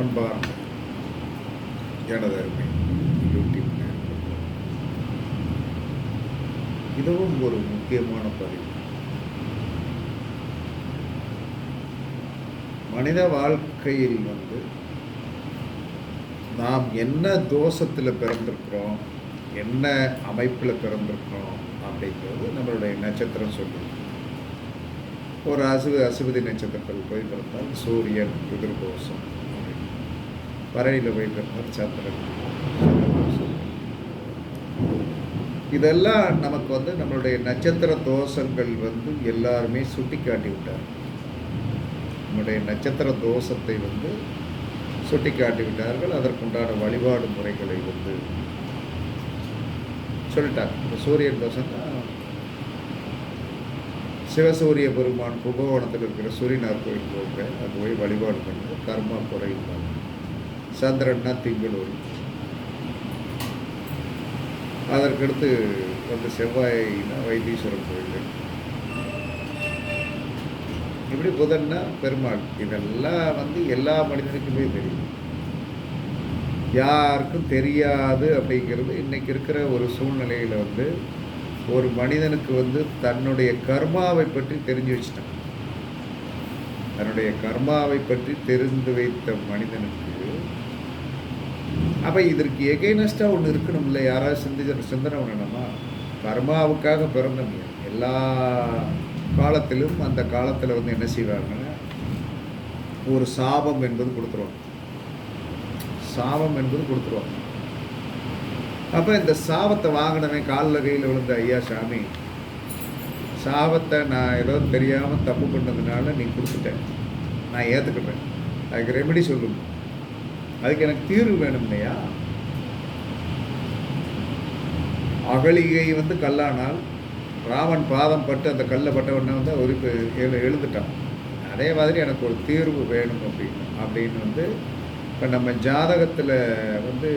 அன்பார்ந்த எனது அருமை யூடியூப் இதுவும் ஒரு முக்கியமான பதிவு. மனித வாழ்க்கையில் வந்து நாம் என்ன தோஷத்தில் பிறந்திருக்கிறோம் என்ன அமைப்பில் பிறந்திருக்கிறோம் அப்படிங்கிறது நம்மளுடைய நட்சத்திரம் சொல்லுது. ஒரு அசு அசுபதி நட்சத்திரத்தில் போய் பிறந்தால் சூரியன் எதிர்கோஷம் வரையில் போயிட்டு பிறந்தால் சந்திரன் இதெல்லாம் நமக்கு வந்து நம்மளுடைய நட்சத்திர தோஷங்கள் வந்து எல்லாருமே சுட்டி காட்டி விட்டார். நம்முடைய நட்சத்திர தோஷத்தை வந்து சுட்டி காட்டி விட்டார்கள். அதற்குண்டான வழிபாடு முறைகளை வந்து சொல்லிட்டாங்க இந்த சூரியன் தோஷம் தான். சிவசூரிய பெருமான் கும்பகோணத்தில் இருக்கிற சூரியனார் கோயில் போக அங்கே போய் வழிபாடு பண்ணி கர்மா குறையும் சந்திரன்னா திங்களூர் அதற்கடுத்து வந்து செவ்வாய்னா வைத்தீஸ்வரன் கோயில். இப்படி புதன்னா பெருமாள். இதெல்லாம் வந்து எல்லா மனிதனுக்குமே தெரியும். யாருக்கும் தெரியாது அப்படிங்கிறது இன்னைக்கு இருக்கிற ஒரு சூழ்நிலையில் வந்து ஒரு மனிதனுக்கு வந்து தன்னுடைய கர்மாவை பற்றி தெரிஞ்சு வச்சிட்டான். தன்னுடைய கர்மாவை பற்றி தெரிந்து வைத்த மனிதனுக்கு அப்போ இதற்கு எகைனஸ்டாக ஒன்று இருக்கணும்ல? யாராவது சிந்திச்சு சிந்தனை பண்ணணுமா? கர்மாவுக்காக பிறந்தவங்க. எல்லா காலத்திலும் அந்த காலத்தில் வந்து என்ன செய்வாங்கன்னா ஒரு சாபம் என்பது கொடுத்துருவாங்க. சாபம் என்பது கொடுத்துருவாங்க. அப்போ இந்த சாபத்தை வாங்கினவன் காலில் கையில் விழுந்த ஐயா சாமி சாபத்தை நான் ஏதோ தெரியாமல் தப்பு பண்ணதுனால நீ கொடுத்துட்டேன் நான் ஏற்றுக்கிட்டேன் அதுக்கு ரெமெடி சொல்லுங்கள் அதுக்கு எனக்கு தீர்வு வேணும் இல்லையா அகலிகை வந்து கல்லானால் ராமன் பாதம் பட்டு அந்த கல்லை பட்ட உடனே வந்து அவருக்கு எழு எழுந்துட்டான். அதே மாதிரி எனக்கு ஒரு தீர்வு வேணும் அப்படின்னு அப்படின்னு வந்து இப்போ நம்ம ஜாதகத்தில் வந்து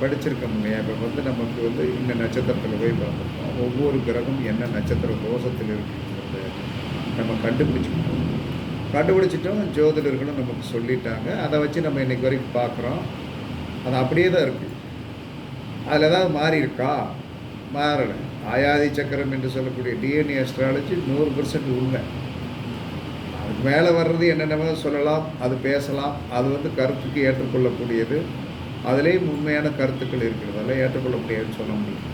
படிச்சிருக்கோம் இல்லையா? இப்போ வந்து நமக்கு வந்து இந்த நட்சத்திரத்தில் போய் பார்த்துருக்கோம். ஒவ்வொரு கிரகம் என்ன நட்சத்திர தோஷத்தில் இருக்குங்கிறத நம்ம கண்டுபிடிச்சிக்கணும். கண்டுபிடிச்சிட்டோம் ஜோதிடர்களும் நமக்கு சொல்லிட்டாங்க. அதை வச்சு நம்ம இன்றைக்கி வரைக்கும் பார்க்குறோம். அது அப்படியே தான் இருக்குது அதில் ஏதாவது மாறி இருக்கா? மாறலை. ஆயாதி சக்கரம் என்று சொல்லக்கூடிய டிஎன்ஏ அஸ்ட்ராலஜி நூறு பர்சன்ட் உண்மை. அதுக்கு மேலே வர்றது என்னென்னமோ சொல்லலாம் அது பேசலாம். அது வந்து கருத்துக்கு ஏற்றுக்கொள்ளக்கூடியது. அதுலேயும் உண்மையான கருத்துக்கள் இருக்கிறது. அதெல்லாம் ஏற்றுக்கொள்ள முடியாதுன்னு சொல்ல முடியும்.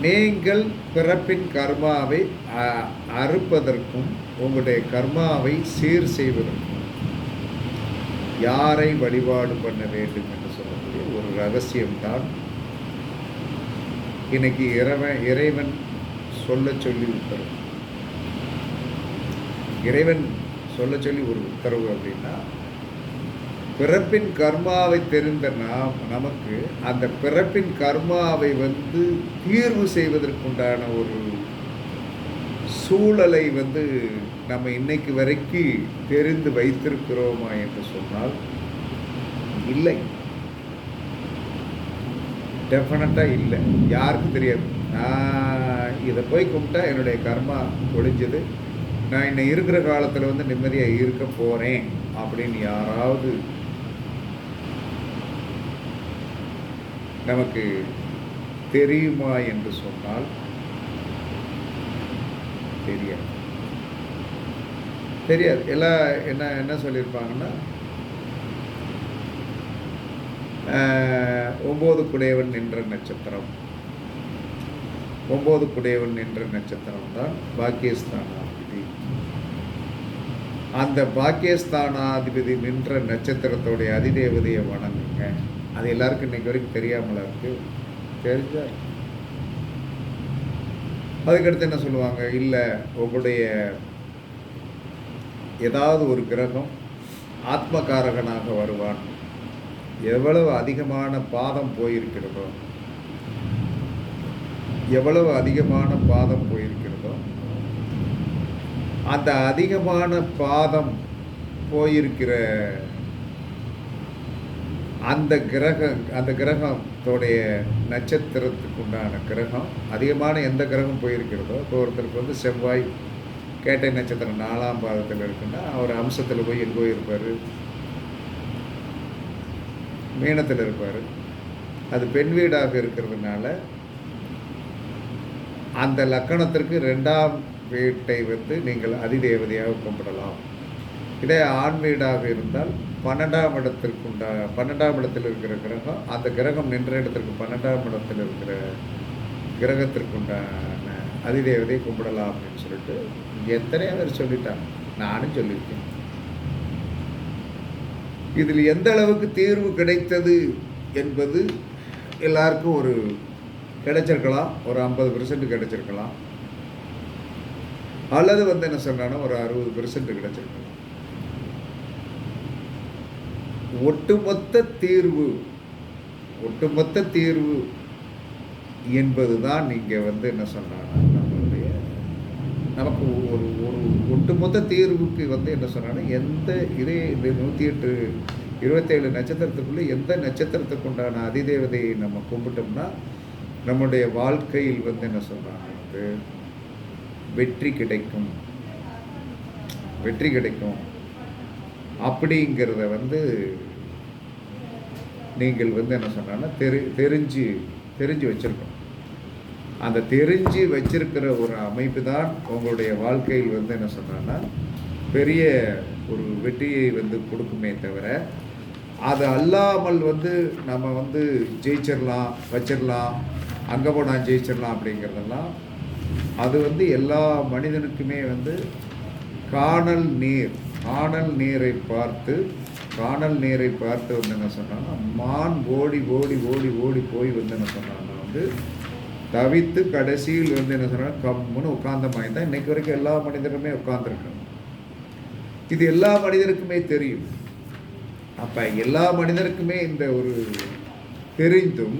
நீங்கள் பிறப்பின் கர்மாவை அறுப்பதற்கும் உங்களுடைய கர்மாவை சீர் செய்வதற்கும் யாரை வழிபாடு பண்ண வேண்டும் என்று சொல்லக்கூடிய ஒரு ரகசியம்தான் இன்னைக்கு இறைவன் இறைவன் சொல்ல சொல்லி உத்தரவு. இறைவன் சொல்ல சொல்லி ஒரு உத்தரவு அப்படின்னா பிறப்பின் கர்மாவை தெரிந்த நாம் நமக்கு அந்த பிறப்பின் கர்மாவை வந்து தீர்வு செய்வதற்குண்டான ஒரு சூழலை வந்து நம்ம இன்னைக்கு வரைக்கும் தெரிந்து வைத்திருக்கிறோமா என்று சொன்னால் இல்லை. டெஃபினட்டாக இல்லை. யாருக்கும் தெரியாது. நான் இதை போய் கும்பிட்டா என்னுடைய கர்மா ஒழிஞ்சது. நான் இன்னும் இருக்கிற காலத்தில் வந்து நிம்மதியாக இருக்க போகிறேன் அப்படின்னு யாராவது நமக்கு தெரியுமா என்று சொன்னால் தெரியாது. தெரியாது. எல்லாம் என்ன என்ன சொல்லியிருப்பாங்கன்னா ஒம்பது குடையவன் நின்ற நட்சத்திரம். ஒம்பது குடையவன் நின்ற நட்சத்திரம் தான் பாக்கியஸ்தானாதிபதி. அந்த பாக்கியஸ்தானாதிபதி நின்ற நட்சத்திரத்தோடைய அதிதேவதையை வணங்குங்க. அது எல்லாருக்கும் இன்னைக்கு வரைக்கும் தெரியாமலா இருக்கு? தெரிஞ்சா. அதுக்கடுத்து என்ன சொல்லுவாங்க? இல்லை உங்களுடைய ஏதாவது ஒரு கிரகம் ஆத்மகாரகனாக வருவான். எவ்வளவு அதிகமான பாதம் போயிருக்கிறதோ எவ்வளவு அதிகமான பாதம் போயிருக்கிறதோ அந்த அதிகமான பாதம் போயிருக்கிற அந்த கிரகம் அந்த கிரகத்தோடைய நட்சத்திரத்துக்கு உண்டான கிரகம் அதிகமான எந்த கிரகம் போயிருக்கிறதோ இப்போ ஒருத்தருக்கு வந்து செவ்வாய் கேட்டை நட்சத்திரம் நாலாம் பாதத்தில் இருக்குன்னா அவர் அம்சத்தில் போய் எங்கோ இருப்பார். மீனத்தில் இருப்பார். அது பெண் வீடாக இருக்கிறதுனால அந்த லக்கணத்திற்கு ரெண்டாம் வீட்டை வந்து நீங்கள் அதிதேவதையாக கும்பிடலாம். இதே ஆண் வீடாக இருந்தால் பன்னெண்டாம் இடத்திற்கு உண்டா பன்னெண்டாம் இடத்தில் இருக்கிற கிரகம் அந்த கிரகம் நின்ற இடத்திற்கு பன்னெண்டாம் இடத்தில் இருக்கிற கிரகத்திற்கு உண்டான அதிதேவதையை கும்பிடலாம் அப்படின்னு சொல்லிட்டு எத்தனையோ பேர் சொல்லிட்டாங்க. நானும் சொல்லியிருக்கேன். இதில் எந்த அளவுக்கு தீர்வு கிடைத்தது என்பது எல்லாருக்கும் ஒரு கிடைச்சிருக்கலாம். ஒரு ஐம்பது பெர்சன்ட் கிடைச்சிருக்கலாம். அல்லது வந்து என்ன சொன்னாலும் ஒரு அறுபது பெர்சன்ட் கிடைச்சிருக்கலாம். ஒட்டுமொத்த தீர்வு ஒட்டுமொத்த தீர்வு என்பது தான் நீங்கள் வந்து என்ன சொன்னாங்கன்னா நம்மளுடைய நமக்கு ஒரு ஒரு ஒட்டுமொத்த தீர்வுக்கு வந்து என்ன சொன்னாங்கன்னா எந்த இதே இந்த நூற்றி எட்டு இருபத்தேழு நட்சத்திரத்துக்குள்ளே எந்த நட்சத்திரத்துக்கு உண்டான அதிதேவதையை நம்ம கும்பிட்டோம்னா நம்முடைய வாழ்க்கையில் வந்து என்ன சொல்கிறாங்க வந்து வெற்றி கிடைக்கும். வெற்றி கிடைக்கும். அப்படிங்கிறத வந்து நீங்கள் வந்து என்ன சொன்னான்னா தெரி தெரிஞ்சு தெரிஞ்சு வச்சுருக்கணும். அந்த தெரிஞ்சு வச்சிருக்கிற ஒரு அமைப்பு தான் உங்களுடைய வாழ்க்கையில் வந்து என்ன சொன்னான்னா பெரிய ஒரு வெற்றியை வந்து கொடுக்குமே தவிர அது அல்லாமல் வந்து நம்ம வந்து ஜெயிச்சிடலாம் வச்சிடலாம் அங்கே போனால் ஜெயிச்சிடலாம் அப்படிங்கிறதெல்லாம் அது வந்து எல்லா மனிதனுக்குமே வந்து காணல் நீர் காணல் நீரை பார்த்து காணல் நீரை பார்த்து வந்து என்ன சொன்னான்னா மான் ஓடி ஓடி ஓடி ஓடி போய் வந்து என்ன சொன்னான்னா வந்து தவித்து கடைசியில் வந்து என்ன சொன்னா கம்முன்னு உட்கார்ந்த மாதிரி தான் இன்றைக்கு வரைக்கும் எல்லா மனிதருமே உட்கார்ந்துருக்காங்க இது எல்லா மனிதருக்குமே தெரியும். அப்போ எல்லா மனிதருக்குமே இந்த ஒரு தெரிந்தும்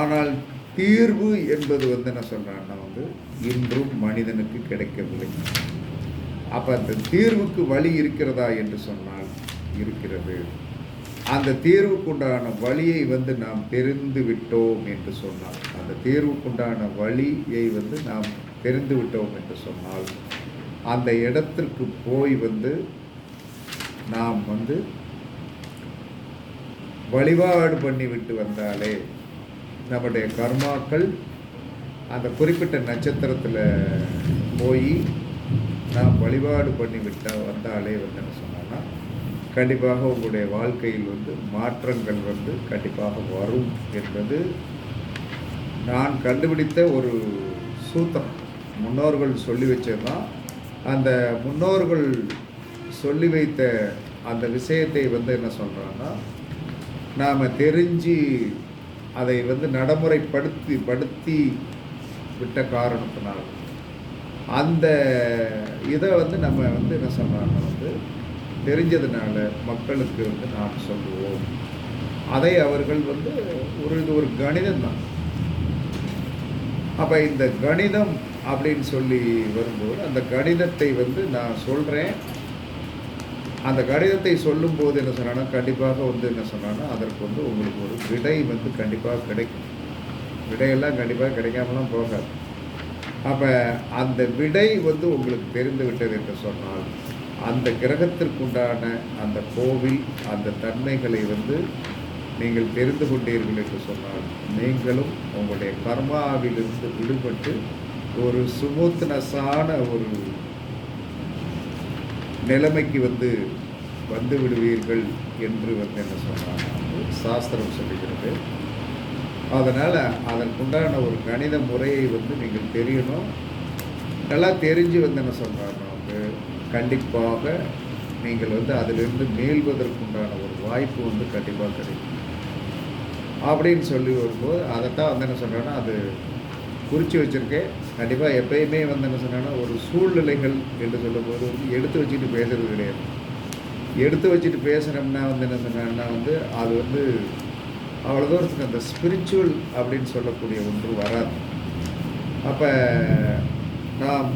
ஆனால் தீர்வு என்பது வந்து என்ன சொல்கிறான்னா வந்து இன்றும் மனிதனுக்கு கிடைக்கவில்லை. அப்போ அந்த தீர்வுக்கு வழி இருக்கிறதா என்று சொன்னால் இருக்கிறது. அந்த தீர்வுக்குண்டான வழியை வந்து நாம் தெரிந்து விட்டோம் என்று சொன்னால் அந்த தீர்வுக்குண்டான வழியை வந்து நாம் தெரிந்து விட்டோம் என்று சொன்னால் அந்த இடத்திற்கு போய் வந்து நாம் வந்து வழிபாடு பண்ணிவிட்டு வந்தாலே நம்முடைய கர்மாக்கள் அந்த குறிப்பிட்ட நட்சத்திரத்தில் போய் நாம் வழிபாடு பண்ணி வந்தாலே வந்து என்ன சொன்னால் கண்டிப்பாக உங்களுடைய வாழ்க்கையில் வந்து மாற்றங்கள் வந்து கண்டிப்பாக வரும் என்பது நான் கண்டுபிடித்த ஒரு சூத்திரம். முன்னோர்கள் சொல்லி வச்சது தான் அந்த முன்னோர்கள் சொல்லி வைத்த அந்த விஷயத்தை வந்து என்ன சொல்கிறாங்கன்னா நாம் தெரிஞ்சு அதை வந்து நடைமுறைப்படுத்தி படுத்தி விட்ட காரணத்தினால். அந்த இதை வந்து நம்ம வந்து என்ன சொல்கிறாங்கன்னா வந்து தெரிஞ்சதுனால மக்களுக்கு வந்து நாம் சொல்லுவோம். அதை அவர்கள் வந்து ஒரு இது ஒரு கணிதம் தான். அப்போ இந்த கணிதம் அப்படின்னு சொல்லி வரும்போது அந்த கணிதத்தை வந்து நான் சொல்கிறேன் அந்த கடிதத்தை சொல்லும்போது என்ன சொன்னான்னா கண்டிப்பாக வந்து என்ன சொன்னான்னா அதற்கு வந்து உங்களுக்கு ஒரு விடை வந்து கண்டிப்பாக கிடைக்கும். விடையெல்லாம் கண்டிப்பாக கிடைக்காமலாம் போகாது. அப்போ அந்த விடை வந்து உங்களுக்கு தெரிந்து விட்டது என்று சொன்னால் அந்த கிரகத்திற்குண்டான அந்த கோவில் அந்த தன்மைகளை வந்து நீங்கள் தெரிந்து கொண்டீர்கள் என்று சொன்னால் நீங்களும் உங்களுடைய கர்மாவிலிருந்து விடுபட்டு ஒரு சுமூத்னஸான ஒரு நிலைமைக்கு வந்து வந்து விடுவீர்கள் என்று வந்து என்ன சொன்னாங்க? சாஸ்திரம் சொல்லுகிறது. அதனால் அதற்குண்டான ஒரு கணித முறையை வந்து நீங்கள் தெரியணும். நல்லா தெரிஞ்சு வந்து என்ன சொல்கிறாங்க கண்டிப்பாக நீங்கள் வந்து அதிலிருந்து மேல்வதற்குண்டான ஒரு வாய்ப்பு வந்து கண்டிப்பாக கிடைக்கும். அப்படின்னு சொல்லி வரும்போது அதைத்தான் வந்து என்ன சொல்கிறேன்னா அது குறித்து வச்சுருக்கேன். கண்டிப்பாக எப்பயுமே வந்து என்ன சொன்னேன்னா ஒரு சூழ்நிலைகள் என்று சொல்லும்போது வந்து எடுத்து வச்சுட்டு பேசுறது கிடையாது. எடுத்து வச்சுட்டு பேசுகிறோம்னா வந்து என்ன சொன்னேன்னா வந்து அது வந்து அவ்வளோ தூரத்துக்கு அந்த ஸ்பிரிச்சுவல் அப்படின்னு சொல்லக்கூடிய ஒன்று வராது. அப்போ நாம்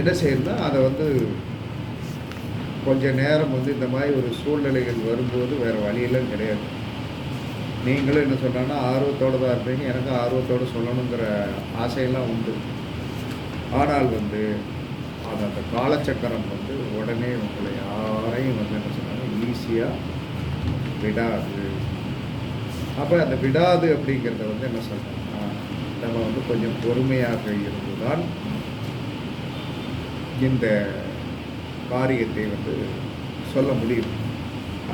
என்ன செய்யணும்னா அதை வந்து கொஞ்ச நேரம் வந்து இந்த மாதிரி ஒரு சூழ்நிலைகள் வரும்போது வேறு வழியெல்லாம் கிடையாது. நீங்களும் என்ன சொன்னாங்கன்னா ஆர்வத்தோடு தான் இருப்பீங்க. எனக்கும் ஆர்வத்தோடு சொல்லணுங்கிற ஆசையெல்லாம் உண்டு. ஆனால் வந்து அது அந்த காலச்சக்கரம் வந்து உடனே உங்களை யாரையும் வந்து என்ன சொன்னாங்க ஈஸியாக விடாது. அப்போ அந்த விடாது அப்படிங்கிறத வந்து என்ன சொல்கிறோம்னா நம்ம வந்து கொஞ்சம் பொறுமையாக இருந்துதான் இந்த காரியத்தை வந்து சொல்ல முடியும்.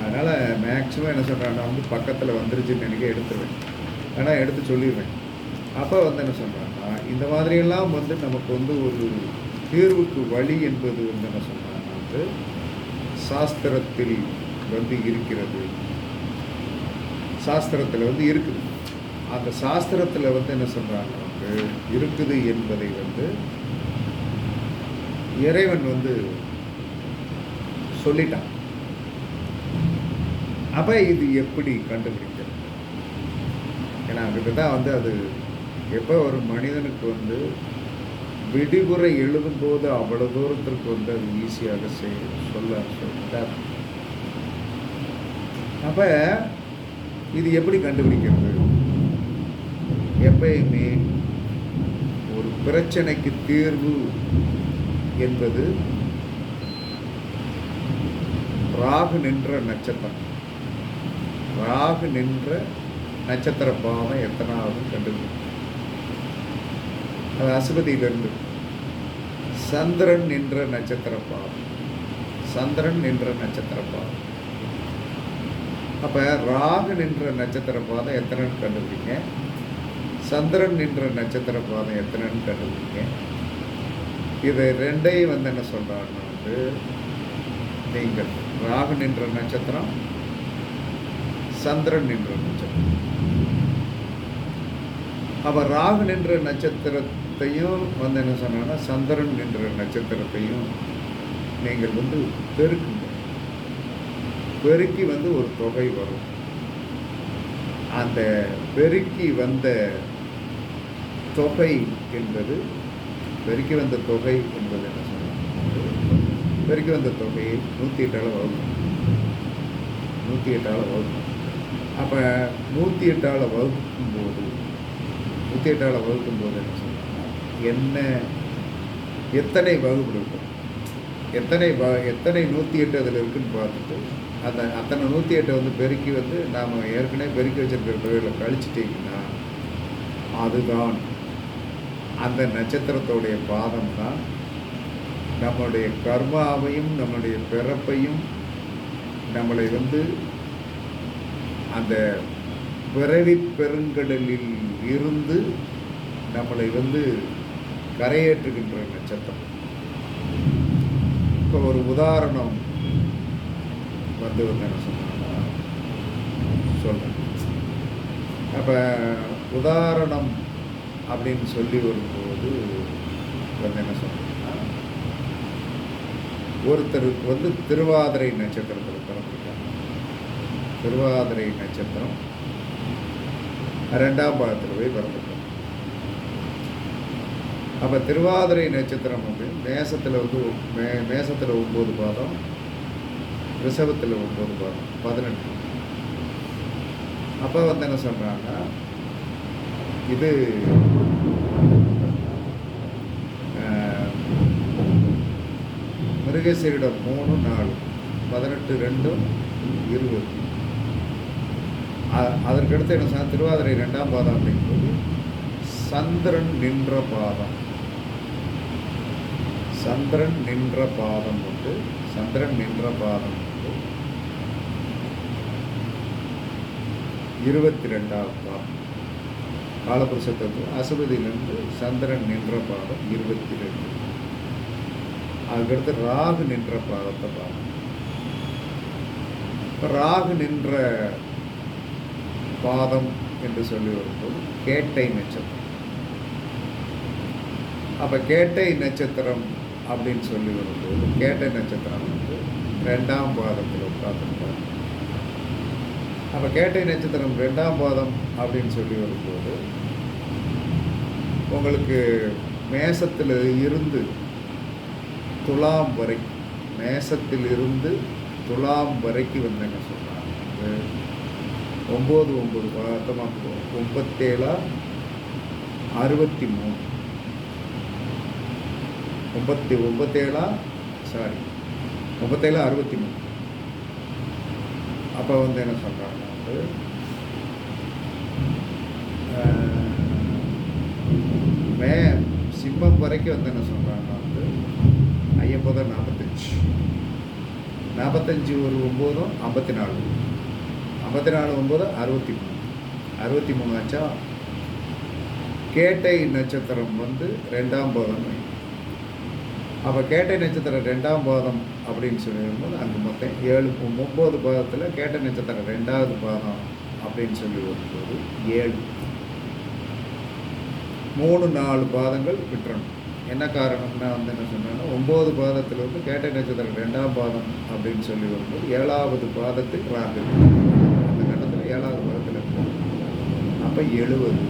அதனால் மேக்ஸிமம் என்ன சொல்கிறாங்கன்னா வந்து பக்கத்தில் வந்துருச்சுன்னு நினைக்க எடுத்துருவேன். ஆனால் எடுத்து சொல்லிடுவேன். அப்போ வந்து என்ன சொல்கிறாங்கன்னா இந்த மாதிரியெல்லாம் வந்து நமக்கு வந்து ஒரு தீர்வுக்கு வழி என்பது வந்து என்ன சொல்கிறாங்கன்னா வந்து சாஸ்திரத்தில் வந்து இருக்கிறது. சாஸ்திரத்தில் வந்து இருக்குது. அந்த சாஸ்திரத்தில் வந்து என்ன சொல்கிறாங்க வந்து இருக்குது என்பதை வந்து இறைவன் வந்து சொல்லிட்டான். அப்போ இது எப்படி கண்டுபிடிக்கிறது? ஏன்னா அதுதான் வந்து அது எப்போ ஒரு மனிதனுக்கு வந்து விடிவுரை எழுதும்போது அவ்வளோ தூரத்திற்கு வந்து அது ஈஸியாக செய்ய சொல்ல சொல்லிட்டார். அப்போ இது எப்படி கண்டுபிடிக்கிறது? எப்பயுமே ஒரு பிரச்சனைக்கு தீர்வு என்பது ராகு நின்ற நட்சத்திரம். ராகு நின்ற நட்சத்திர பாவம் எத்தனாவது கண்டுபிடிக்கும்? அது அசுபதியிலிருந்து. சந்திரன் நின்ற நட்சத்திர பாவம். சந்திரன் நின்ற நட்சத்திர பாவம். அப்போ ராகு நின்ற நட்சத்திர பாதம் எத்தனைன்னு கண்டுபிடிங்க? சந்திரன் நின்ற நட்சத்திர பாதம் எத்தனைன்னு கண்டுபிடிங்க? இது ரெண்டையும் வந்து என்ன சொல்கிறாருன்னா வந்து நீங்கள் ராகு நின்ற நட்சத்திரம் சந்திரன் நின்ற நட்சத்திரம். அப்போ ராகு நின்ற நட்சத்திரத்தையும் வந்து என்ன சொன்னாங்கன்னா சந்திரன் நின்ற நட்சத்திரத்தையும் நீங்கள் வந்து பெருக்குங்க. பெருக்கி வந்து ஒரு தொகை வரும். அந்த பெருக்கி வந்த தொகை என்பது பெருக்கி வந்த தொகை என்பது என்ன சொல்லுவாங்க பெருக்கி வந்த தொகையை நூற்றி எட்டால் வகுக்கணும். நூற்றி எட்டால் வகுக்கணும். அப்போ நூற்றி எட்டால் வகுக்கும் போது நூற்றி எட்டால் வகுக்கும் போது என்ன சொல்லுவாங்க என்ன எத்தனை வகுப்பு இருக்கும்? எத்தனை வ எத்தனை நூற்றி எட்டு அதில் இருக்குன்னு பார்த்துட்டு அந்த அத்தனை நூற்றி எட்டை வந்து பெருக்கி வந்து நாம் ஏற்கனவே பெருக்கி வச்சிருக்கிற தொகையில் கழிச்சிட்டிங்கன்னா அதுதான் அந்த நட்சத்திரத்தோடைய பாதம் தான். நம்மளுடைய கர்மாவையும் நம்மளுடைய பிறப்பையும் நம்மளை வந்து அந்த பிறவி பெருங்கடலில் இருந்து நம்மளை வந்து கரையேற்றுகின்ற நட்சத்திரம். இப்போ ஒரு உதாரணம் வந்து வந்து என்ன சொன்னாங்கன்னா சொல்கிறேன் அப்போ உதாரணம் அப்படின்னு சொல்லி வரும்போது வந்து என்ன சொல்கிறேன்னா ஒருத்தருக்கு வந்து திருவாதிரை நட்சத்திரத்தில் பிறந்திருக்காங்க. திருவாதிரை நட்சத்திரம் ரெண்டாம் பாகத்தில் போய் பிறந்திருக்காங்க அப்போ திருவாதிரை நட்சத்திரம் வந்து மேசத்தில் வந்து மே மேசத்தில் ஒம்பது பாதம் ரிஷபத்தில் ஒம்பது பாதம் பதினெட்டு. அப்போ வந்து என்ன சொல்கிறாங்கன்னா இது மிருகசீரிடம் மூணு நாலு பதினெட்டு ரெண்டும் இருபது. அதற்கடுத்து என்ன சொன்னால் திருவாதிரை ரெண்டாம் பாதம் அப்படிங்கும்போது சந்திரன் நின்ற பாதம். சந்திரன் நின்ற பாதம் வந்து சந்திரன் நின்ற பாதம் வந்து இருபத்தி ரெண்டாவது பாதம். காலபுருஷத்துக்கு அசுபதியிலிருந்து சந்திரன் நின்ற பாதம் இருபத்தி ரெண்டு. அதுக்கடுத்து ராகு நின்ற பாதத்தை பாதம் ராகு நின்ற பாதம் என்று சொல்லி வரும்போது கேட்டை நட்சத்திரம். அப்போ கேட்டை நட்சத்திரம் அப்படின்னு சொல்லி வரும்போது கேட்டை நட்சத்திரம் வந்து ரெண்டாம் பாதத்தில் உட்காந்துருப்பாங்க அப்போ கேட்டை நட்சத்திரம் ரெண்டாம் பாதம் அப்படின்னு சொல்லி வரும்போது உங்களுக்கு மேசத்தில் இருந்து துலாம் வரை மேசத்தில் இருந்து துலாம் வரைக்கும் வந்து என்ன சொல்கிறாங்க ஒம்பது ஒம்பது பார்த்தமாக ஒம்பத்தேழா அறுபத்தி மூணு ஒம்பத்தி ஒம்பத்தேழா சாரி ஒம்பத்தேழா அறுபத்தி மூணு அப்போ வந்து என்ன சொல்கிறாங்க வந்து மே சிம்மம் வரைக்கும் வந்து என்ன சொல்கிறாங்க வந்து ஐயப்பதம் நாற்பத்தஞ்சு நாற்பத்தஞ்சு ஒரு ஒம்போதும் ஐம்பத்தி நாலு ஐம்பத்தி நாலு ஒம்பது அறுபத்தி மூணு அறுபத்தி மூணு ஆச்சா கேட்டை நட்சத்திரம் வந்து ரெண்டாம் பாதம் அப்போ கேட்டை நட்சத்திரம் ரெண்டாம் பாதம் அப்படின்னு சொல்லிடும்போது அங்கே மொத்தம் ஏழு ஒம்பது பாதத்தில் கேட்டை நட்சத்திரம் ரெண்டாவது பாதம் அப்படின்னு சொல்லி வரும்போது ஏழு. மூணு நாலு பாதங்கள் விட்டுறணும். என்ன காரணம்னா வந்து என்ன சொன்னேன்னா ஒம்பது பாதத்தில் வந்து கேட்டை நட்சத்திரம் ரெண்டாம் பாதம் அப்படின்னு சொல்லி வரும்போது ஏழாவது பாதத்துக்கு ராகு அந்த கட்டத்தில் ஏழாவது பாதத்தில் இருக்கு அப்போ எழுபது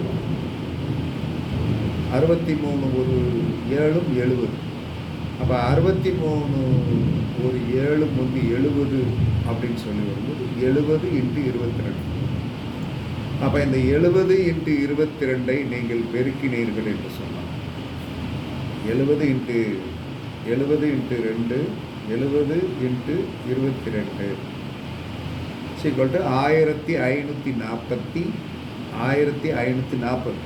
அறுபத்தி மூணு ஒரு ஏழும் எழுபது அப்போ அறுபத்தி மூணு ஒரு ஏழு முந்தி எழுபது அப்படின்னு சொல்லி வரும்போது எழுபது இன்ட்டு இருபத்தி ரெண்டு அப்போ இந்த எழுபது இன்ட்டு இருபத்தி ரெண்டை நீங்கள் பெருக்கினீர்கள் என்று சொன்னார். எழுபது இன்ட்டு எழுபது இன்ட்டு ரெண்டு எழுபது இன்ட்டு இருபத்தி ரெண்டு சீக்கிரம் ஆயிரத்தி ஐநூற்றி நாற்பத்தி ஆயிரத்தி ஐநூற்றி நாற்பது.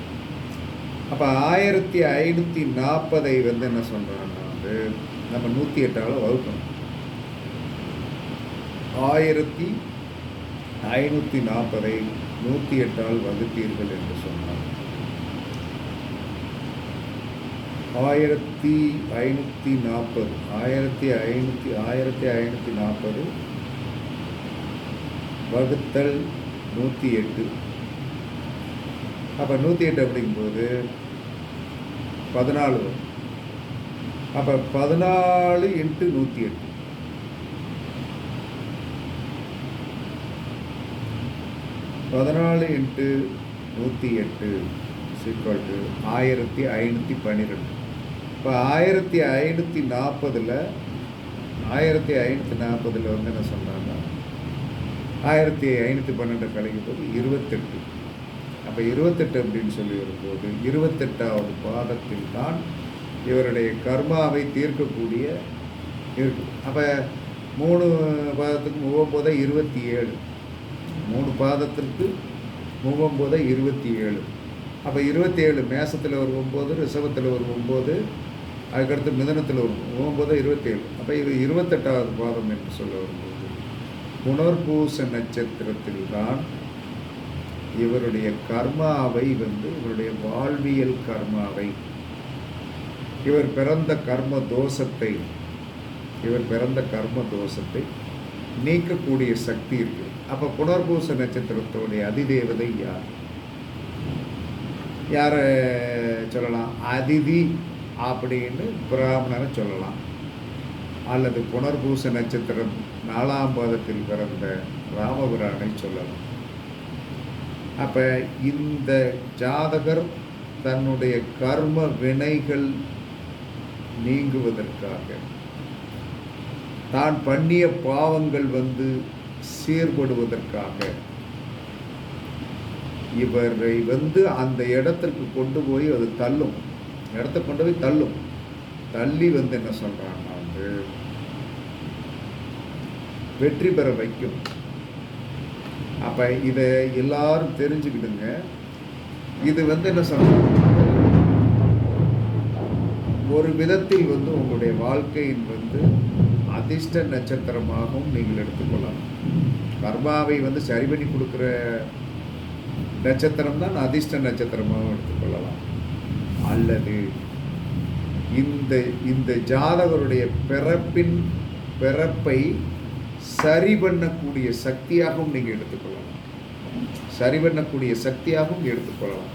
அப்போ ஆயிரத்தி ஐநூற்றி நாற்பதை வந்து என்ன சொல்கிறாங்க வந்து நம்ம நூற்றி எட்டால் வகுக்கணும். ஆயிரத்தி ஐநூற்றி நாற்பதை நூற்றி எட்டால் வகுத்தீர்கள் என்று சொன்னார். ஆயிரத்தி ஐநூற்றி நாற்பது ஆயிரத்தி ஐநூற்றி ஆயிரத்தி ஐநூற்றி நாற்பது வகுத்தல் நூற்றி எட்டு. அப்போ நூற்றி எட்டு அப்படிங்கும்போது பதினாலு வரும். அப்போ பதினாலு இன்ட்டு நூற்றி எட்டு. பதினாலு இன்ட்டு நூற்றி எட்டு சீக்வல் டு ஆயிரத்தி ஐநூற்றி பன்னிரெண்டு. இப்போ ஆயிரத்தி ஐநூற்றி நாற்பதில் ஆயிரத்தி ஐநூற்றி நாற்பதில் வந்து என்ன சொன்னாங்க ஆயிரத்தி ஐநூற்றி பன்னெண்டு கலைக்கும் போது இருபத்தெட்டு. அப்போ இருபத்தெட்டு அப்படின்னு சொல்லி வரும்போது இருபத்தெட்டாவது பாதத்தில் தான் இவருடைய கர்மாவை தீர்க்கக்கூடிய இருக்கு. அப்போ மூணு பாதத்துக்கு முகம்போதை இருபத்தி ஏழு மூணு பாதத்திற்கு முகம்போதை இருபத்தி ஏழு அப்போ இருபத்தி ஏழு மேசத்தில் ஒரு ஒம்பது ரிஷபத்தில் ஒரு ஒம்பது அதுக்கடுத்து மிதனத்தில் ஒரு ஒம்பது இருபத்தேழு. அப்போ இது இருபத்தெட்டாவது பாதம் என்று சொல்ல வரும்போது புனர்பூச நட்சத்திரத்தில் தான் இவருடைய கர்மாவை வந்து இவருடைய வாழ்வியல் கர்மாவை இவர் பிறந்த கர்ம தோஷத்தை இவர் பிறந்த கர்ம தோஷத்தை நீக்கக்கூடிய சக்தி இருக்கு. அப்போ புனர்பூச நட்சத்திரத்தோடைய அதிதேவதை யார்? யாரை சொல்லலாம்? அதிதி அப்படின்னு பிராமணரை சொல்லலாம். அல்லது புனர்பூச நட்சத்திரம் நாலாம் பாதத்தில் பிறந்த ராமபிரானை சொல்லலாம். அப்போ இந்த ஜாதகர் தன்னுடைய கர்ம வினைகள் நீங்குவதற்காக. தான் பண்ணிய பாவங்கள் வந்து சீர்படுவதற்காக. இவரை வந்து அந்த இடத்திற்கு கொண்டு போய் அது தள்ளும். இடத்த கொண்டு போய் தள்ளும். தள்ளி வந்து என்ன சொல்றாங்கன்னா வந்து வெற்றி பெற வைக்கும். அப்போ இதை எல்லாரும் தெரிஞ்சுக்கிடுங்க. இது வந்து என்ன சொல்கிறாங்க ஒரு விதத்தில் வந்து உங்களுடைய வாழ்க்கையின் வந்து அதிர்ஷ்ட நட்சத்திரமாகவும் நீங்கள் எடுத்துக்கொள்ளலாம். கர்மாவை வந்து சரி பண்ணி கொடுக்குற நட்சத்திரம் தான் அதிர்ஷ்ட நட்சத்திரமாகவும் எடுத்துக்கொள்ளலாம். அல்லது இந்த இந்த ஜாதகருடைய பிறப்பின் பிறப்பை சரி பண்ணக்கூடிய சக்தியாகவும் நீங்கள் எடுத்துக்கொள்ளலாம். சரி பண்ணக்கூடிய சக்தியாகவும் எடுத்துக்கொள்ளலாம்.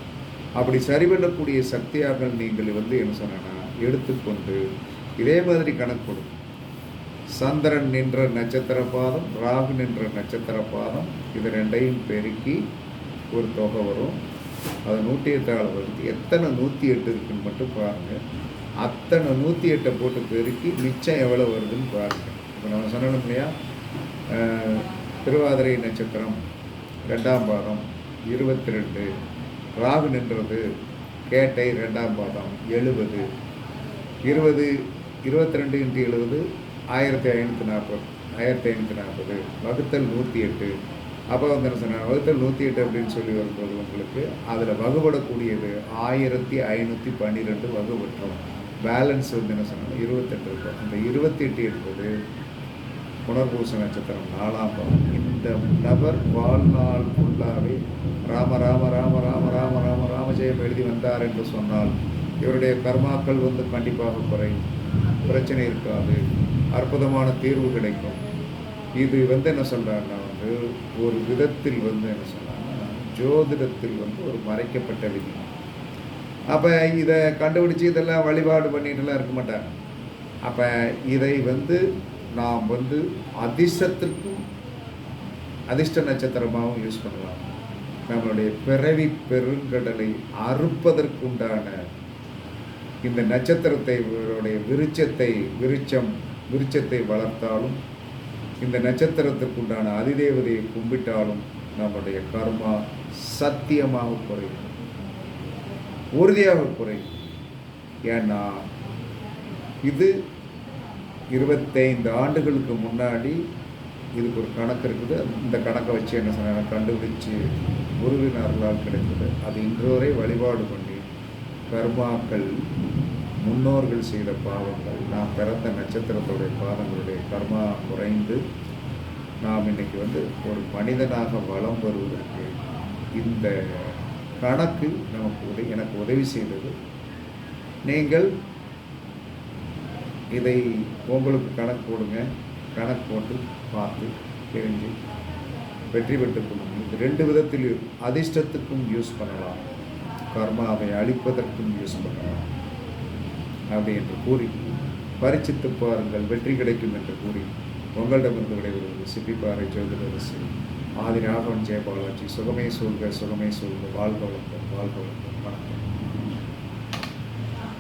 அப்படி சரி பண்ணக்கூடிய சக்தியாக நீங்கள் வந்து என்ன சொன்னா எடுத்துக்கொண்டு இதே மாதிரி கணக்கு கொடுக்கும் சந்திரன் நின்ற நட்சத்திர பாதம் ராகு நின்ற நட்சத்திர பாதம் இது ரெண்டையும் பெருக்கி ஒரு தொகை வரும். அது நூற்றி எட்டால் வருது எத்தனை நூற்றி எட்டு இருக்குன்னு மட்டும் பாருங்கள் அத்தனை நூற்றி எட்டை போட்டு பெருக்கி மிச்சம் எவ்வளோ வருதுன்னு பாருங்கள் இப்போ நம்ம சொன்னோம் இல்லையா? திருவாதிரை நட்சத்திரம் ரெண்டாம் பாதம் இருபத்தி ரெண்டு. ராகு நின்றது கேட்டை ரெண்டாம் பாதம் எழுபது. இருபது இருபத்தி ரெண்டு இன்ட்டு எழுபது ஆயிரத்தி ஐநூற்றி நாற்பது ஆயிரத்தி ஐநூற்றி நாற்பது. வகுத்தல் நூற்றி எட்டு அப்போ வந்து என்ன சொன்னாங்க? வகுத்தல் நூற்றி எட்டு அப்படின்னு சொல்லி வரும்போது உங்களுக்கு அதில் வகுபடக்கூடியது ஆயிரத்தி ஐநூற்றி பன்னிரெண்டு வகுபட்டோம் பேலன்ஸ் வந்து என்ன சொன்னால் இருபத்தெட்டு இருக்கும். அந்த இருபத்தி எட்டு என்பது புனர்பூச நட்சத்திரம் நாலாம் பாவம் இந்த நபர் வாழ்நாள் ஃபுல்லாகவே ராம ராம ராம ராம ராம ராம ராமஜெயம் எழுதி வந்தார் என்று சொன்னால் இவருடைய கர்மாக்கள் வந்து கண்டிப்பாக குறையும். பிரச்சனை இருக்காது. அற்புதமான தீர்வு கிடைக்கும். இது வந்து என்ன சொல்கிறாங்கன்னா வந்து ஒரு விதத்தில் வந்து என்ன சொல்கிறாங்கன்னா ஜோதிடத்தில் வந்து ஒரு மறைக்கப்பட்ட விதி. அப்போ இதை கண்டுபிடிச்சி இதெல்லாம் வழிபாடு பண்ணிட்டுலாம் இருக்க மாட்டாங்க அப்போ இதை வந்து நாம் வந்து அதிர்ஷ்டத்திற்கும் அதிர்ஷ்ட நட்சத்திரமாகவும் யூஸ் பண்ணலாம். நம்மளுடைய பிறவி பெருங்கடலை அறுப்பதற்குண்டான இந்த நட்சத்திரத்தை இவருடைய விருட்சத்தை விருச்சம் விருட்சத்தை வளர்த்தாலும் இந்த நட்சத்திரத்துக்குண்டான அதிதேவதையை கும்பிட்டாலும் நம்முடைய கர்மா சத்தியமாக குறையும். உறுதியாக குறையும். ஏன்னா இது இருபத்தைந்து ஆண்டுகளுக்கு முன்னாடி இதுக்கு ஒரு கணக்கு இருக்குது. இந்த கணக்கை வச்சு என்ன சொன்னாங்க கண்டுபிடிச்சு குருவின் அருளால் கிடைத்தது. அது இன்று வரை வழிபாடு பண்ணி கர்மாக்கள் முன்னோர்கள் செய்த பாவங்கள் நாம் பிறந்த நட்சத்திரத்துடைய பாதங்களுடைய கர்மா குறைந்து நாம் இன்னைக்கு வந்து ஒரு மனிதனாக வளம் வருவதற்கு இந்த கணக்கு நமக்கு உதவி எனக்கு உதவி செய்தது. நீங்கள் இதை உங்களுக்கு கணக்கு போடுங்க கணக்கு போட்டு பார்த்து தெரிஞ்சு வெற்றி பெற்றுக் கொள்ளுங்கள். இது ரெண்டு விதத்தில் அதிர்ஷ்டத்துக்கும் யூஸ் பண்ணலாம். கர்மாவை அழிப்பதற்கும் யூஸ் பண்ணலாம். அப்படி என்று கூறி பரிச்சித்து பாருங்கள் வெற்றி கிடைக்கும் என்று கூறி உங்களிடமிருந்து விடைபெறுவது சிப்பிப்பாறை ஜோதிடரசு ஆதி ராகவன் ஜெயபாலாஜி. சுகமே சூழ்க சுகமே சூழ்க. வாழ்க வளர்க்க வாழ்க வளர்க்க வணக்கம்.